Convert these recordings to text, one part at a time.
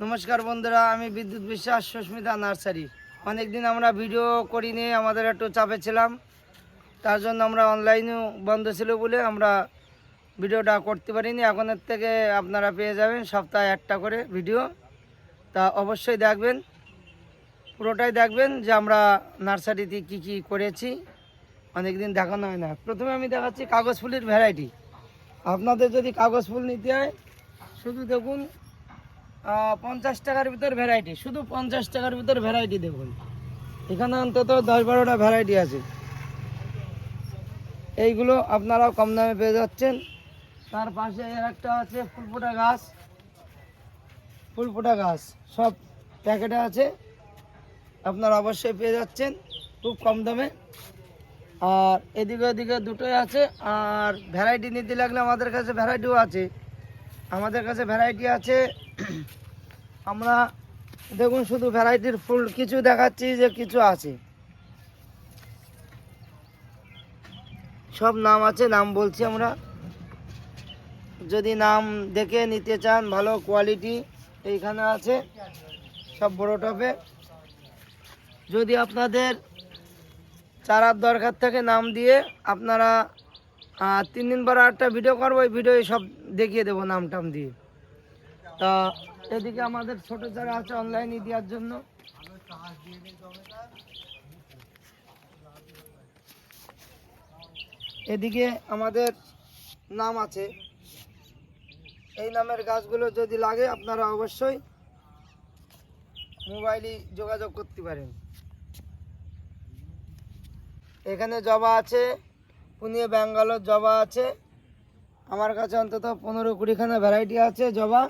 নমস্কার বন্ধুরা, আমি বিদ্যুৎ বিশ্বাস সুস্মিতা নার্সারি। অনেকদিন আমরা ভিডিও করিনি, আমাদের একটু চাপে ছিলাম। তার জন্য আমরা অনলাইনেও বন্ধ ছিল বলে আমরা ভিডিওটা করতে পারিনি। এখনের থেকে আপনারা পেয়ে যাবেন সপ্তাহে একটা করে ভিডিও। তা অবশ্যই দেখবেন, পুরোটাই দেখবেন যে আমরা নার্সারিতে কি কি করেছি। অনেকদিন দেখানো হয় না। প্রথমে আমি দেখাচ্ছি কাগজ ফুলের ভ্যারাইটি আপনাদের যদি কাগজ ফুল নিতে হয়, শুধু দেখুন পঞ্চাশ টাকার ভিতর ভ্যারাইটি শুধু পঞ্চাশ টাকার ভিতর ভ্যারাইটি দেখুন। এখানে অন্তত দশ বারোটা ভ্যারাইটি আছে। এইগুলো আপনারাও কম দামে পেয়ে যাচ্ছেন। তার পাশে এর একটা আছে ফুলফোটা গাছ। ফুলফোটা গাছ, সব প্যাকেটে আছে। আপনারা অবশ্যই পেয়ে যাচ্ছেন খুব কম দামে। আর এদিকে ওদিকে দুটোই আছে। আর ভ্যারাইটি নিতে লাগলে আমাদের কাছে ভ্যারাইটিও আছে। আমাদের কাছে ভ্যারাইটি আছে আমরা দেখুন শুধু ভ্যারাইটির ফুল, কিছু দেখাচ্ছি যে কিছু আছে। সব নাম আছে, নাম বলছি আমরা। যদি নাম দেখে নিতে চান, ভালো কোয়ালিটি এইখানে আছে, সব বড় টপে। যদি আপনাদের চারার দরকার থাকে নাম দিয়ে, আপনারা তিন দিন পর একটা ভিডিও করব, ওই ভিডিও সব দেখিয়ে দেবো নাম টাম দিয়ে। তা এদিকে আমাদের ছোট চারা আছে অনলাইনে দেওয়ার জন্য। এদিকে আমাদের নাম আছে। এই নামের গাছগুলো যদি লাগে আপনারা অবশ্যই মোবাইলে যোগাযোগ করতে পারেন। এখানে জবা আছে পুনিয়ে ব্যাঙ্গালোর জবা আছে। আমার কাছে অন্তত পনেরো কুড়িখানা ভ্যারাইটি আছে জবা।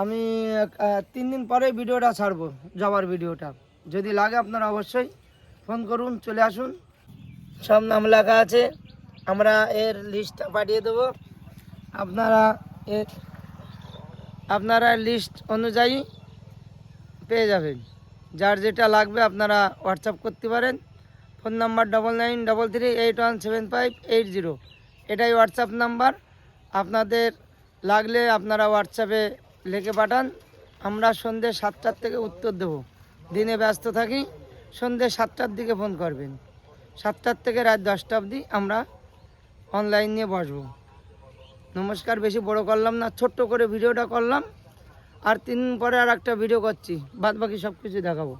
আমি তিন দিন পরে ভিডিওটা ছাড়বো জবার ভিডিওটা। যদি লাগে আপনারা অবশ্যই ফোন করুন, চলে আসুন। সব নাম লেখা আছে, আমরা এর লিস্টটা পাঠিয়ে দেবো। আপনারা এর, আপনারা লিস্ট অনুযায়ী পেয়ে যাবেন। যার যেটা লাগবে আপনারা হোয়াটসঅ্যাপ করতে পারেন। Phone number double nine double three eight one seven five eight zero এটাই হোয়াটসঅ্যাপ নাম্বার। আপনাদের লাগলে আপনারা হোয়াটসঅ্যাপে লিখে পাঠান, আমরা সন্ধ্যে সাতটার থেকে উত্তর দেব। দিনে ব্যস্ত থাকি, সন্ধ্যে সাতটার দিকে ফোন করবেন। সাতটার থেকে রাত দশটা অবধি আমরা অনলাইন নিয়ে বসবো। নমস্কার, বেশি বড় করলাম না, ছোট্ট করে ভিডিওটা করলাম। আর তিন পরে আর একটা ভিডিও করছি বাদ বাকি সব কিছু দেখাবো।